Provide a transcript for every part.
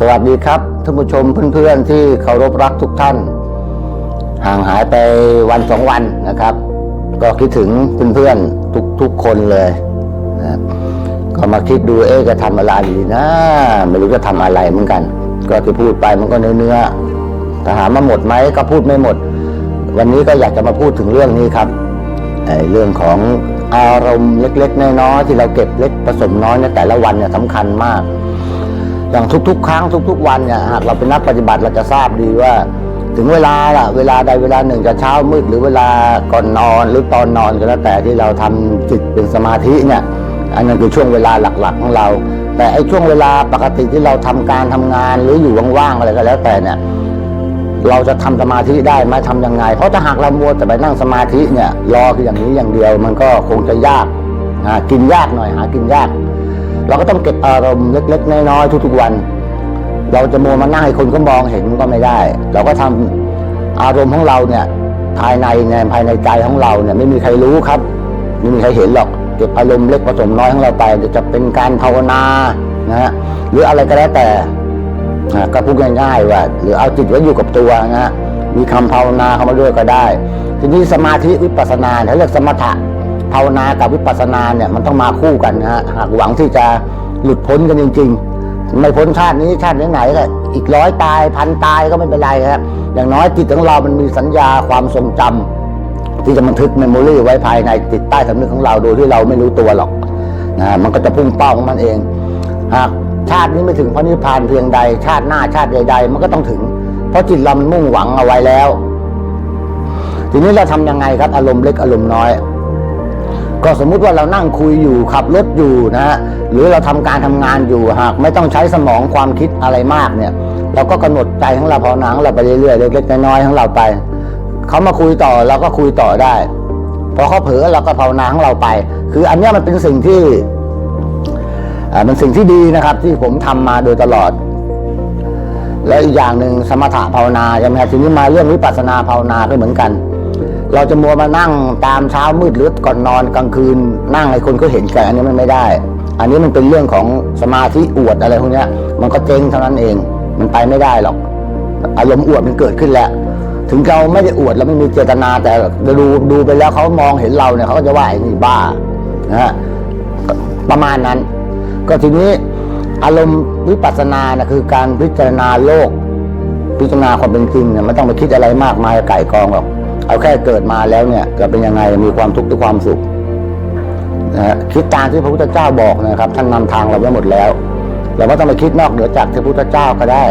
สวัสดีครับท่านผู้ชมเพื่อนๆที่เคารพรักทุกท่าน ห่างหายไปวันสองวันนะครับ ก็คิดถึงเพื่อนๆทุกทุกคนเลยนะครับก็มาคิดดูเอ๊จะทำอะไรดีนะ ไม่รู้จะทำอะไรเหมือนกัน ก็ที่พูดไปมันก็เนื้อเนื้อถ้าถามมาหมดไหมก็พูดไม่หมด วันนี้ก็อยากจะมาพูดถึงเรื่องนี้ครับเรื่องของอารมณ์เล็กๆน้อยๆที่เราเก็บเล็กผสมน้อยในแต่ละวันเนี่ยสำคัญมาก อย่างทุกๆ ครั้งทุก ๆ วันเนี่ยหากเราเป็นนักปฏิบัติเราจะทราบดีว่า ถึงเวลาละเวลาใดเวลาหนึ่งจะเช้ามืดหรือเวลาก่อนนอนหรือตอนนอนก็แล้วแต่ที่เราทำจิตเป็นสมาธิเนี่ยอันนั้นคือช่วงเวลาหลักๆของเรา แต่ไอ้ช่วงเวลาปกติที่เราทำการทำงานหรืออยู่ว่างๆอะไรก็แล้วแต่เนี่ยเราจะทำสมาธิได้ไหมทำยังไง เพราะถ้าหากเรามัวแต่ไปนั่งสมาธิเนี่ยรอคืออย่างนี้อย่างเดียว มันก็คงจะยากหากินยากหน่อยหากินยาก เราก็ต้องเก็บอารมณ์เล็กๆน้อยๆทุกๆวัน เราจะมัวมานั่งให้คนก็มองเห็นก็ไม่ได้ เราก็ทำอารมณ์ของเราเนี่ยภายในเนี่ยภายในใจของเราเนี่ยไม่มีใครรู้ครับ ไม่มีใครเห็นหรอกเก็บอารมณ์เล็กผสมน้อยของเราไปจะเป็นการภาวนานะฮะหรืออะไรก็แล้วแต่ก็พูดง่ายๆว่า หรือเอาจิตไว้อยู่กับตัวนะฮะมีคำภาวนาเข้ามาด้วยก็ได้ ทีนี้สมาธิวิปัสสนาเขาเรียกสมถะ ภาวนากับวิปัสสนาเนี่ยมันต้องมาคู่กันนะฮะหากหวังที่จะหลุดพ้นกันจริง ๆ ไม่พ้นชาตินี้ชาติไหนๆก็อีกร้อยตายพันตายก็ไม่เป็นไรครับอย่างน้อยจิตของเรามันมีสัญญาความทรงจำที่จะบันทึกเมมโมรีไว้ภายในจิตใต้สำนึกของเราโดยที่เราไม่รู้ตัวหรอกนะมันก็จะพุ่งเป้าของมันเองหากชาตินี้ไม่ถึงพระนิพพานเพียงใด ชาติหน้าชาติใดๆมันก็ต้องถึง เพราะจิตเรามันมุ่งหวังเอาไว้แล้ว ทีนี้เราทำยังไงครับ อารมณ์เล็กอารมณ์น้อย ก็สมมุติว่าเรานั่งคุยอยู่ขับรถอยู่นะฮะหรือเราทำการทำงานอยู่หากไม่ต้องใช้สมองความคิดอะไรมากเนี่ย เราก็กำหนดใจของเราภาวนาของเราไปเรื่อยๆเล็กๆน้อยๆของเราไปเขามาคุยต่อเราก็คุยต่อได้พอเขาเผลอเราก็ภาวนาของเราไป คืออันนี้มันเป็นสิ่งที่อ่าเป็นสิ่งที่ดีนะครับ ที่ผมทำมาโดยตลอด แล้วอีกอย่างหนึ่งสมถะภาวนาใช่ไหมครับทีนี้มาเรื่องวิปัสสนาภาวนาก็เหมือนกัน เราจะมัวมานั่งตามเช้ามืดหรือก่อนนอนกลางคืน นั่งให้คนเขาเห็นกันอันนี้มันไม่ได้ อันนี้มันเป็นเรื่องของสมาธิอวดอะไรพวกนี้มันก็เจ๊งเท่านั้นเอง มันไปไม่ได้หรอก อารมณ์อวดมันเกิดขึ้นแล้วถึงเราไม่ได้อวดเราไม่มีเจตนาแต่ดูดูไปแล้วเขามองเห็นเราเนี่ยเขาก็จะว่าไอ้นี่บ้านะฮะประมาณนั้น ก็ทีนี้อารมณ์วิปัสสนานะคือการพิจารณาโลก พิจารณาความเป็นจริงเนี่ยไม่ต้องไปคิดอะไรมากมายไก่กองหรอก เอาแค่เกิดมาแล้วเนี่ยจะเป็นยังไงมีความทุกข์หรือความสุขนะคิดตามที่พระพุทธเจ้าบอกนะครับท่านนำทางเราไว้หมดแล้ว เราไม่ต้องไปคิดนอกเหนือจากที่พระพุทธเจ้าก็ได้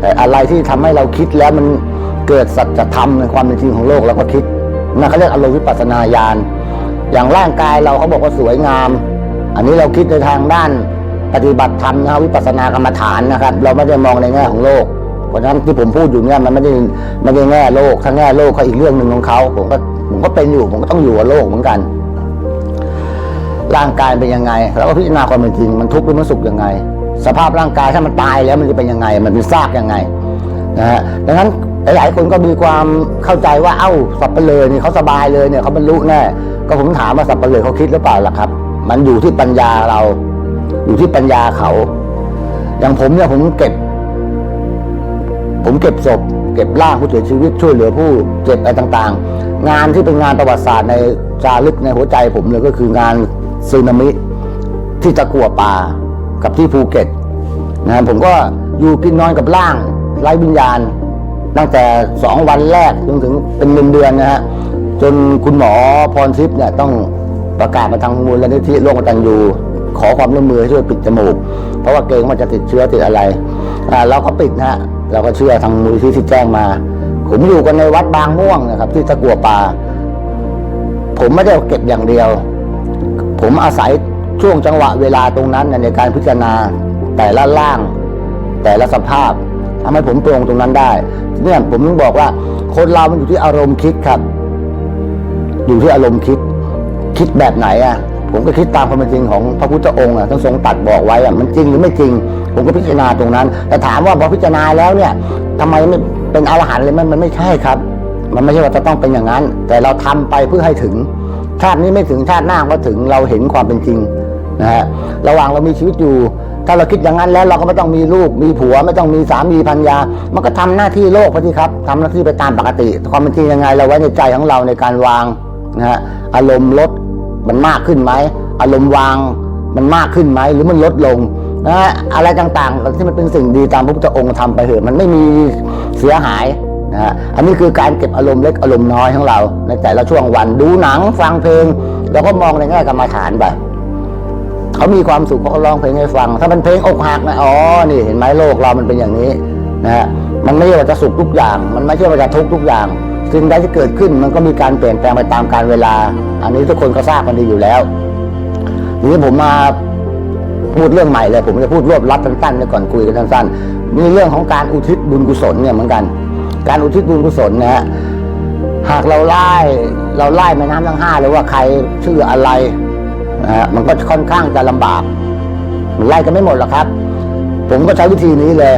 แต่อะไรที่ทำให้เราคิดแล้วมันเกิดสัจธรรมในความเป็นจริงของโลกเราก็คิดนั่นเขาเรียกอารมณ์วิปัสสนาญาณอย่างร่างกายเราเขาบอกว่าสวยงาม อันนี้เราคิดในทางด้านปฏิบัติธรรมนะวิปัสสนากรรมฐานนะครับ เราไม่ได้มองในแง่ของโลก เพราะฉะนั้นที่ผมพูดอยู่เนี่ยมันไม่ได้ไม่ได้แง่โลกถ้าแง่โลกเขาอีกเรื่องหนึ่งของเขาผมก็ผมก็เป็นอยู่ผมก็ต้องอยู่กับโลกเหมือนกัน ร่างกายเป็นยังไงเราก็พิจารณาความเป็นจริงมันทุกข์หรือมันสุขยังไง สภาพร่างกายถ้ามันตายแล้วมันจะเป็นยังไง มันเป็นซากยังไงนะฮะดังนั้นหลาย ๆ คนก็มีความเข้าใจว่าเอ้าสับเปลือนี่เขาสบายเลยเนี่ยเขาบรรลุแน่ก็ผมถามว่าสับเปลือเขาคิดหรือเปล่าล่ะครับ มันอยู่ที่ปัญญาเรา อยู่ที่ปัญญาเขา อย่างผมเนี่ยผมเก็บ ผมเก็บศพ เก็บร่างผู้เสียชีวิตช่วยเหลือผู้เจ็บอะไรต่างๆ งานที่เป็นงานประวัติศาสตร์ในจารึกในหัวใจผมเลยก็คืองานซึนามิที่ตะกัวป่ากับที่ภูเก็ตนะผมก็อยู่กินนอนกับร่างไร้วิญญาณ ตั้งแต่สองวันแรกจนถึงเป็นเดือนเดือนๆนะฮะจนคุณหมอพรทิพย์เนี่ยต้องประกาศมาทางมูลนิธิโรคกตัญญูขอความร่วมมือให้ช่วยปิดจมูก เพราะว่าเกรงว่าจะติดเชื้อติดอะไรอ่เราก็ปิดนะฮะ เราก็เชื่อทางมูลนิธิที่แจ้งมา ผมอยู่กันในวัดบางม่วงนะครับ ที่ตะกัวป่า ผมไม่ได้เก็บอย่างเดียว ผมอาศัยช่วงจังหวะเวลาตรงนั้นในการพิจารณาแต่ละร่าง แต่ละสภาพทำให้ผมตรงตรงนั้นได้เนี่ยผมถึงบอกว่า คนเรามันอยู่ที่อารมณ์คิดครับ อยู่ที่อารมณ์คิด คิดแบบไหนอะผมก็คิดตามความเป็นจริงของพระพุทธองค์อะท่านทรงตัดบอกไว้อะมันจริงหรือไม่จริง ผมก็พิจารณาตรงนั้น แต่ถามว่าพอพิจารณาแล้วเนี่ยทำไมไม่เป็นอรหันต์เลยมันมันไม่ใช่ครับ มันไม่ใช่ว่าจะต้องเป็นอย่างนั้น แต่เราทำไปเพื่อให้ถึง ชาตินี้ไม่ถึงชาติหน้าก็ถึงเราเห็นความเป็นจริงนะฮะระหว่างเรามีชีวิตอยู่ ถ้าเราคิดอย่างนั้นแล้วเราก็ไม่ต้องมีลูกมีผัว ไม่ต้องมีสามีพันยา มันก็ทำหน้าที่โลกไปที่ครับทำหน้าที่ไปตามปกติ ความเป็นจริงยังไงเราไว้ในใจของเราในการวางนะฮะอารมณ์ลดมันมากขึ้นไหมอารมณ์วางมันมากขึ้นไหมหรือมันลดลง นะอะไรต่างๆ ที่มันเป็นสิ่งดีตามพระพุทธองค์ทำไปเถอะมันไม่มีเสียหายนะฮะอันนี้คือการเก็บอารมณ์เล็กอารมณ์น้อยของเรา ในแต่ละช่วงวันดูหนังฟังเพลงเราก็มองในแง่กรรมฐานไปเขามีความสุขเขาร้องเพลงให้ฟัง ถ้าเป็นเพลงอกหักนะอ๋อนี่เห็นไหมโลกเรามันเป็นอย่างนี้นะฮะมันไม่ใช่ว่าจะสุขทุกอย่าง มันไม่ใช่ว่าจะทุกข์ทุกอย่างสิ่งใดที่เกิดขึ้นมันก็มีการเปลี่ยนแปลงไปตามกาลเวลา อันนี้ทุกคนก็ทราบกันดีอยู่แล้วทีนี้ผมมา พูดเรื่องใหม่เลย ผมจะพูดรวบรัดสั้นๆก่อนคุยกันสั้นๆมีเรื่องของการอุทิศบุญกุศลเนี่ยเหมือนกัน การอุทิศบุญกุศลนะฮะหากเราไล่เราไล่แม่น้ำทั้งห้าเลยว่าใครชื่ออะไรนะฮะมันก็ค่อนข้างจะลำบากมันไล่กันไม่หมดหรอกครับ ผมก็ใช้วิธีนี้เลย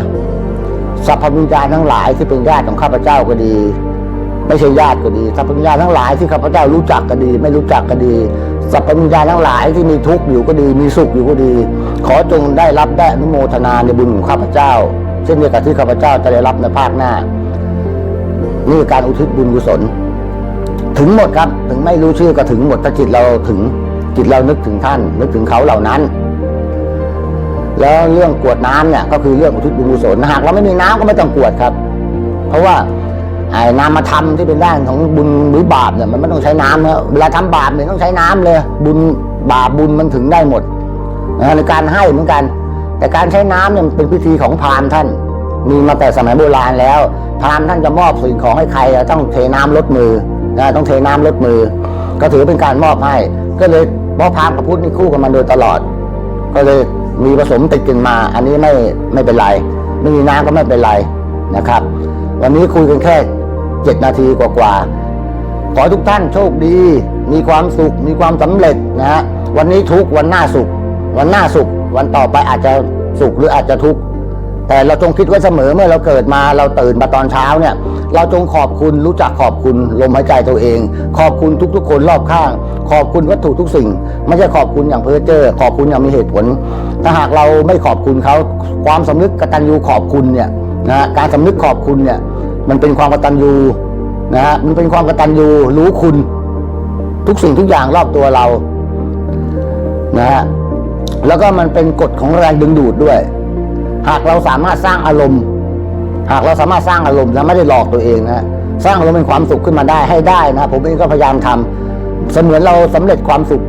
สรรพวิญญาทั้งหลายที่เป็นญาติของข้าพเจ้าก็ดี ไม่ใช่ญาติก็ดีสรรพวิญญาทั้งหลายที่ข้าพเจ้ารู้จักก็ดี ไม่รู้จักก็ดี สรรพวิญญาทั้งหลายที่มีทุกข์อยู่ก็ดีมีสุขอยู่ก็ดี ขอจงได้รับได้อนุโมทนาในบุญของข้าพเจ้า เช่นเดียวกับที่ข้าพเจ้าจะได้รับในภาคหน้า นี่การอุทิศบุญกุศล ถึงหมดครับถึงไม่รู้ชื่อก็ถึงหมดถ้าจิตเราถึงจิตเรานึกถึงท่าน นึกถึงเขาเหล่านั้น แล้วเรื่องกวดน้ำเนี่ยก็คือเรื่องอุทิศบุญกุศลหากเราไม่มีน้ำก็ไม่ต้องกวดครับ เพราะว่า ไอ้นามธรรมที่เป็นด้านของบุญหรือบาปเนี่ยมันไม่ต้องใช้น้ำนะเวลาทำบาปเนี่ยต้องใช้น้ำเลย บุญบาปบุญมันถึงได้หมดในการให้เหมือนกัน แต่การใช้น้ำเนี่ยมันเป็นพิธีของพราหมณ์ท่าน มีมาแต่สมัยโบราณแล้ว พราหมณ์ท่านจะมอบสิ่งของให้ใครต้องเทน้ำลดมือนะต้องเทน้ำลดมือ ก็ถือเป็นการมอบให้ ก็เลยเพราะพราหมณ์กับพุทธนี่คู่กันมาโดยตลอด ก็เลยมีผสมติดกันมา อันนี้ไม่ไม่เป็นไรไม่มีน้ำก็ไม่เป็นไรนะครับ วันนี้คุยกันแค่เจ็ดนาทีกว่าๆขอทุกท่านโชคดี มีความสุข มีความสำเร็จนะฮะวันนี้ทุกวันหน้าสุข วันหน้าสุข วันต่อไปอาจจะสุขหรืออาจจะทุกข์แต่เราจงคิดไว้เสมอเมื่อเราเกิดมาเราตื่นมาตอนเช้าเนี่ย เราจงขอบคุณรู้จักขอบคุณลมหายใจตัวเอง ขอบคุณทุกๆ คนรอบข้าง ขอบคุณวัตถุทุกสิ่ง ไม่ใช่ขอบคุณอย่างเพ้อเจ้อขอบคุณอย่างมีเหตุผล ถ้าหากเราไม่ขอบคุณเขาความสำนึกกตัญญูขอบคุณเนี่ย นะการสำนึกขอบคุณเนี่ยมันเป็นความกตัญญูนะฮะมันเป็นความกตัญญูรู้คุณ ทุกสิ่งทุกอย่างรอบตัวเรานะฮะแล้วก็มันเป็นกฎของแรงดึงดูดด้วย หากเราสามารถสร้างอารมณ์ หากเราสามารถสร้างอารมณ์และไม่ได้หลอกตัวเองนะสร้างอารมณ์เป็นความสุขขึ้นมาได้ให้ได้นะผมเองก็พยายามทำเสมือนเราสำเร็จความสุข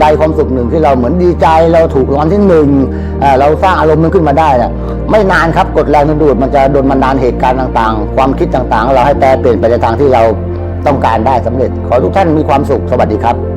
ใดความสุขหนึ่งที่เราเหมือนดีใจเราถูกรางวัลที่หนึ่งเราสร้างอารมณ์มันขึ้นมาได้นะไม่นานครับกฎแรงดึงดูดมันจะโดนบันดาลเหตุการณ์ต่างๆ ความคิดต่างๆ เราให้แปลเปลี่ยนไปในทางที่เราต้องการได้สำเร็จ ขอทุกท่านมีความสุขสวัสดีครับ